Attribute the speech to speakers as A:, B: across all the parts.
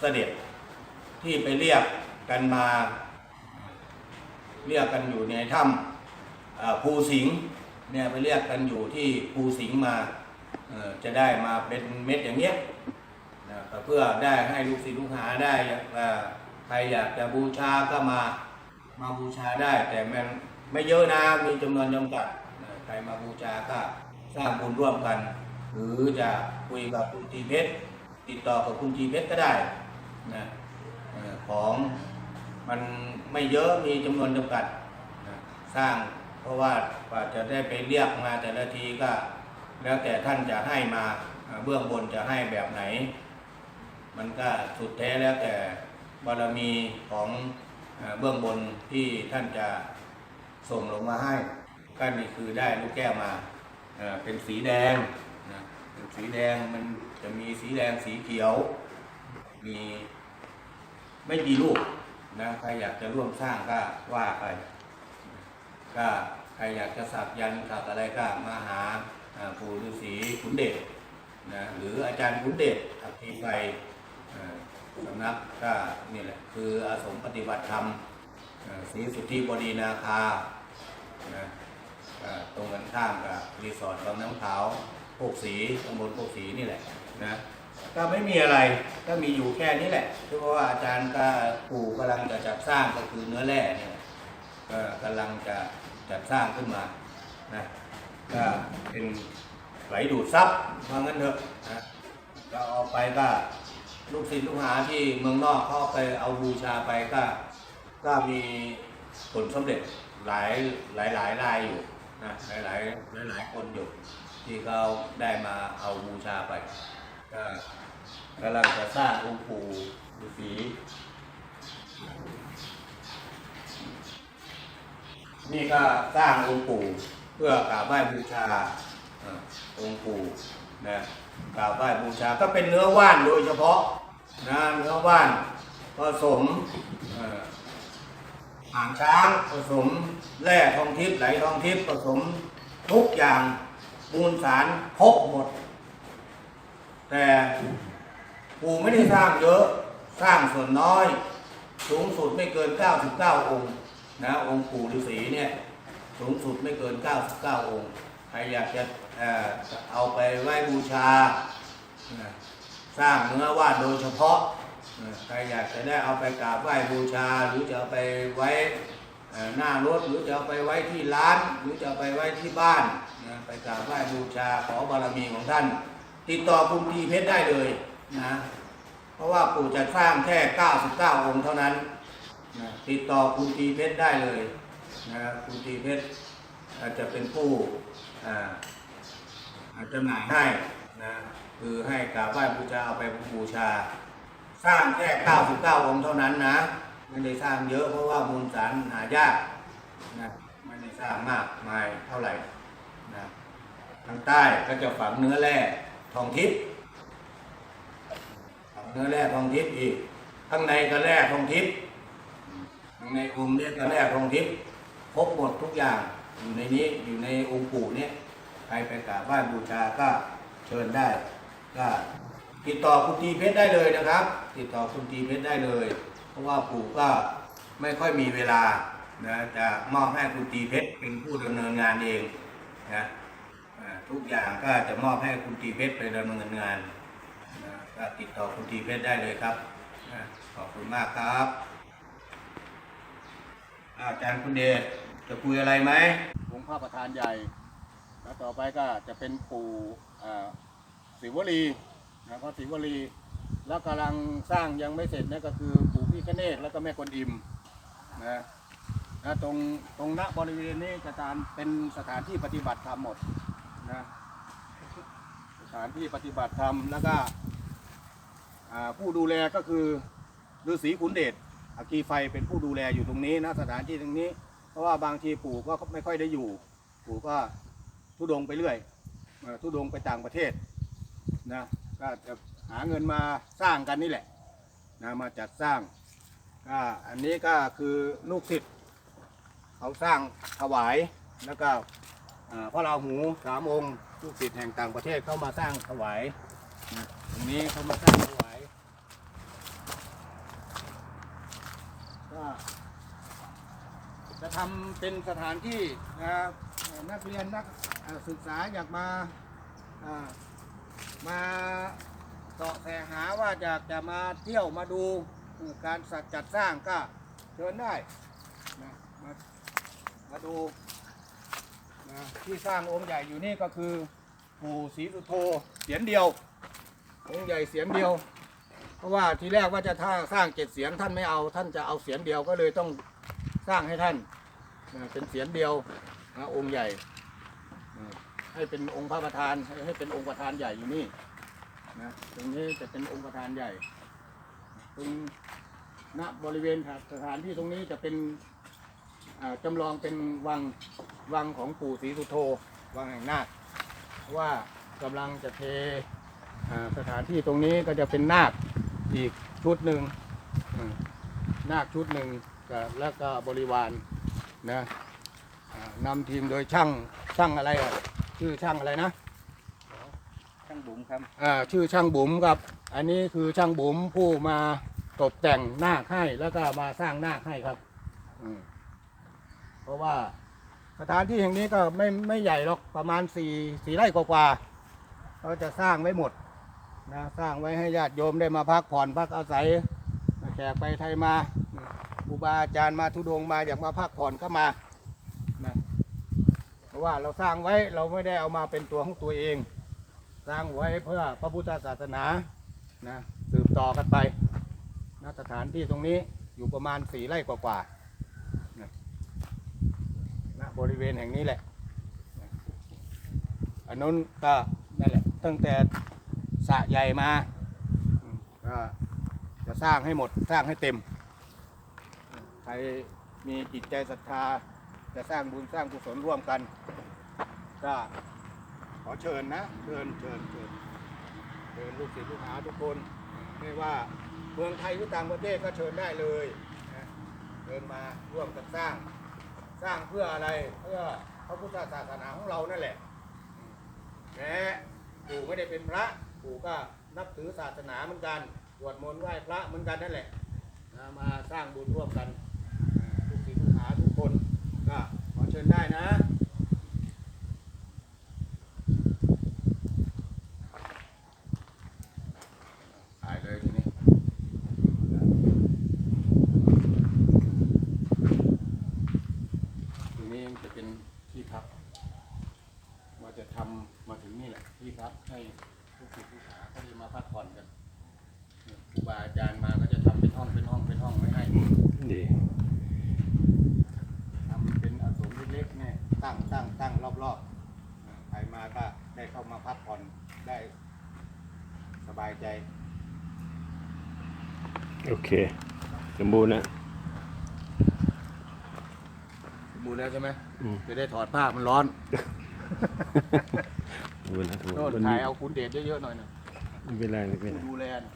A: เสด็จที่ไปเรียกกันมา เรียกกันอยู่ในถ้ำภูสิงห์เนี่ยไปเรียกกันอยู่ที่ภูสิงห์มาจะได้มาเป็นเม็ดอย่างเงี้ยเพื่อได้ให้ลูกศิษย์ลูกหาได้เอ่อใครอยากจะบูชาก็มามาบูชาได้แต่มันไม่เยอะนะมีจำนวนจำกัดใครมาบูชาก็สร้างบุญร่วมกัน หรือจะคุยกับคุณทีเพชรติดต่อกับคุณทีเพชรก็ได้ นะของมันไม่เยอะมีจำนวนจำกัดนะสร้างเพราะว่ากว่าจะได้ไปเรียกมาแต่ละทีก็ แล้วแต่ท่านจะให้มาเบื้องบนจะให้แบบไหน มันก็สุดแท้แล้วแต่บารมีของเบื้องบนที่ท่านจะส่งลงมาให้ก็นี่คือได้ลูกแก้วมาเอ่อเป็นสีแดงนะเป็นสีแดงมันจะมีสีแดงสีเขียวมี ไม่กี่ลูกนะใครอยากจะร่วมสร้างก็ว่าไปก็ใครอยากจะสักยันสักอะไรก็มาหาปู่ฤาษีขุนเดชนะหรืออาจารย์ขุนเดชอัคคีไฟอ่าสำนักก็นี่แหละคืออาสมปฏิบัติธรรมศรีสุทธิบดีนาคานะตรงกันข้ามกับรีสอร์ทบางน้ำขาวโคกสีตำบลโคกสีนี่แหละนะ ก็ไม่มีอะไรก็มีอยู่แค่นี้แหละเพราะว่าอาจารย์ก็ปู่กำลังจะจัดสร้างก็คือเนื้อแร่เนี่ยก็กำลังจะจัดสร้างขึ้นมานะก็เป็นไหลดูดซับว่างั้นเถอะนะก็เอาไปก็ลูกศิษย์ลูกหาที่เมืองนอกเขาไปเอาบูชาไปก็ก็มีผลสำเร็จหลายหลายหลายรายอยู่นะหลายหลายหลายหลายคนอยู่ที่เขาได้มาเอาบูชาไป ก็กำลังจะสร้างองค์ปู่ฤาษีนี่ก็สร้างองค์ปู่เพื่อกราบไหว้บูชาองค์ปู่นะกราบไหว้บูชาก็เป็นเนื้อว่านโดยเฉพาะนะเนื้อว่านผสมหางช้างผสมแร่ทองทิพย์ไหลทองทิพย์ผสมทุกอย่างมูลสารครบหมด แต่ปู่ไม่ได้สร้างเยอะสร้างส่วนน้อย สูงสุดไม่เกิน 99 องค์นะองค์ปู่ฤาษีเนี่ยสูงสุดไม่เกิน 99 องค์ใครอยากจะเออเอาไปไหว้บูชา สร้างเนื้อวาดโดยเฉพาะใครอยากจะได้เอาไปกราบไหว้บูชา หรือจะเอาไปไว้หน้ารถหรือจะเอาไปไว้ที่ร้าน หรือจะเอาไปไว้ที่บ้านไปกราบไหว้บูชาขอบารมีของท่าน ติดต่อคุณทีเพชรได้เลยนะ เพราะว่าปู่จะสร้างแค่ 99 องค์เท่านั้นนะติดต่อคุณตีเพชรได้เลยนะคุณตีเพชรอาจจะเป็นผู้อาจจะหน่ายให้นะคือให้กราบไหว้บูชาเอาไปบูชา สร้างแค่ 99 องค์เท่านั้นนะไม่ได้สร้างเยอะเพราะว่ามูลสารหายากนะไม่ได้สร้างมากมายเท่าไหร่นะทางใต้ก็จะฝังเนื้อแร่ ทองทิพย์เนื้อแร่ทองทิพย์อีก ข้างในก็แร่ทองทิพย์ข้างในองค์เนี่ยก็แร่ทองทิพย์ครบหมดทุกอย่างอยู่ในนี้อยู่ในองค์ปู่เนี่ยใครไปกราบไหว้บูชาก็เชิญได้ก็ติดต่อคุณตีเพชรได้เลยนะครับ ติดต่อคุณตีเพชรได้เลย เพราะว่าปู่ก็ไม่ค่อยมีเวลานะจะมอบให้คุณตีเพชรเป็นผู้ดำเนินงานเองนะ ทุกอย่างก็จะมอบให้คุณตีเพชรไปดำเนินงานนะก็ติดต่อคุณทีเพชรได้เลยครับนะขอบคุณมากครับอาจารย์คุณเดชจะคุยอะไรไหม
B: องค์พประธานใหญ่ แล้วต่อไปก็จะเป็นปู่อ่าศิวลีนะพระศิวลี แล้วกำลังสร้างยังไม่เสร็จนั่นก็คือปู่พี่คเนศแล้วก็แม่กวนอิมนะนะตรงตรงณบริเวณนี้จะตามเป็นสถานที่ปฏิบัติธรรมหมด นะสถานที่ปฏิบัติธรรมแล้วก็ผู้ดูแลก็คือฤาษีขุนเดชอัคคีไฟเป็นผู้ดูแลอยู่ตรงนี้นะสถานที่ตรงนี้ เพราะว่าบางทีปู่ก็ไม่ค่อยได้อยู่ ปู่ก็ทุดงไปเรื่อยทุดงไปต่างประเทศนะก็จะหาเงินมาสร้างกันนี่แหละนะมาจัดสร้างก็อันนี้ก็คือลูกศิษย์เขาสร้างถวายแล้วก็ อ่พระราหูสามองค์ลูกศิษย์แห่งต่างประเทศเข้ามาสร้างถวายตรงนี้เข้ามาสร้างถวายก็จะ
A: ทำเป็นสถานที่นะครับนักเรียนนักศึกษาอยากมามาเสาะแสหาว่าอยากจะมาเที่ยวมาดูการสัจจัดสร้างก็เชิญได้นะมามาดู นะที่สร้างองค์ใหญ่อยู่นี่ก็คือปู่ศรีสุโธเสียนเดียว องค์ใหญ่เสียนเดียว เพราะว่าทีแรกว่าจะท่าสร้างเจ็ดเสียนท่านไม่เอาท่านจะเอาเสียนเดียวก็เลยต้องสร้างให้ท่านนะเป็นเสียนเดียวนะองค์ใหญ่นะให้เป็นองค์พระประธานให้ให้เป็นองค์ประธานใหญ่อยู่นี่นะตรงนี้จะเป็นองค์ประธานใหญ่ตรงณบริเวณสถานที่ตรงนี้จะเป็น จำลองเป็นวังวังของปู่ศรีสุโธวังแห่งนาคเพราะว่ากำลังจะเทอ่าสถานที่ตรงนี้ก็จะเป็นนาคอีกชุดหนึ่งอืมนาคชุดหนึ่งก็แล้วก็บริวารนะอ่านำทีมโดยช่างช่างอะไรอะชื่อช่างอะไรนะ
C: ช่างบุ๋มครับ
A: อ่าชื่อช่างบุ๋มครับ อันนี้คือช่างบุ๋มผู้มาตกแต่งนาคให้แล้วก็มาสร้างนาคให้ครับ อืมเพ ราะว่าสถานที่แห่งนี้ก็ไม่ไม่ใหญ่หรอกประมาณสี่สี่ไร่กว่าๆเราจะสร้างไว้หมดนะสร้างไว้ให้ญาติโยมได้มาพักผ่อนพักอาศัยแขกไปไทยมาครูบาอาจารย์มาทุดงมาอยากมาพักผ่อนก็มานะเพราะว่าเราสร้างไว้เราไม่ได้เอามาเป็นตัวของตัวเอง สร้างไว้เพื่อพระพุทธศาสนานะสืบต่อกันไปนะสถานที่ตรงนี้อยู่ประมาณสี่ไร่กว่าๆนะณ บริเวณแห่งนี้แหละอันนู้นก็นั่นแหละตั้งแต่สระใหญ่มาก็จะสร้างให้หมดสร้างให้เต็ม ใครมีจิตใจศรัทธาจะสร้างบุญสร้างกุศลร่วมกัน ก็ขอเชิญนะ เชิญเชิญเชิญเชิญลูกศิษย์ลูกหาทุกคน ไม่ว่าเมืองไทยหรือต่างประเทศก็เชิญได้เลยเชิญมาร่วมกันสร้าง สร้างเพื่ออะไรเพื่อพระพุทธศาสนาของเรานั่นแหละแม้ปู่ไม่ได้เป็นพระปู่ก็นับถือศาสนาเหมือนกันสวดมนต์ไหว้พระเหมือนกันนั่นแหละนะมาสร้างบุญร่วมกันทุกสิ่งทุกหาทุกคนก็ขอเชิญได้นะถ่ายเลยทีนี้ทีนี้จะเป็นที่พัก ว่า จะทำมาถึงนี่แหละที่พักให้ลูกศิษย์ลูกหาเขาได้มาพักผ่อนกันครูบาอาจารย์มาก็จะทำเป็นห้องเป็นห้องเป็นห้องไว้ให้
D: ดี
A: ทำเป็นอาสมเล็กๆเนี่ยตั้งตั้งตั้งรอบๆใครมาก็ได้เข้ามาพักผ่อนได้สบายใจ
D: โอเคสมบูรณ์นะ
A: บูแล้วใช่ไหม
D: อืม
A: จะได้ถอดผ้ามันร้อน
D: สมบูรณ์นะสมบูร
A: โน่น
D: ณ์วัน
A: ถ่า
D: นี้
A: ยเอาคุณเดชเยอะๆหน่อยนะ
D: ไม่เป็นไรไม่เป็นไร
A: ดูแลนะ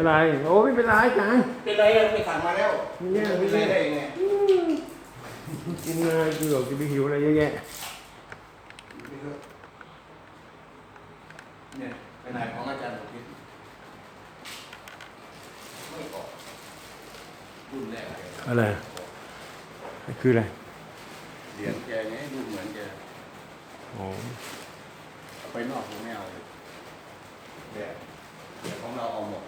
D: อะไร โอ้ไม่เป็นไรจาน
A: เป็นไรอะไปสั่งมาแล้ว
D: ไม่แย่
A: เป็
D: ไม่
A: นไร
D: แย่
A: ได้ยังไง
D: กินมาเกือบจะไปหิวอะไรเยอะแยะ
A: เนี่ยไปไหนของอาจารย์หมอพิษไม่ออกรุ่นแรกเลย
D: อะไร คืออะไร
A: เหรียญแกไงรุ่นเหมือนแก
D: อ๋อ
B: ไปนอกผมไม่เอาเลย
A: แบบเดี๋ยวของเราเอาหมด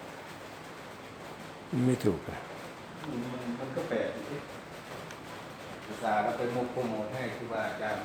D: ไม่ถูกอะ
A: มันก็แปลกอยู่ที่ภาษาเราไปมุกโปรโมทให้ครูบาอาจารย์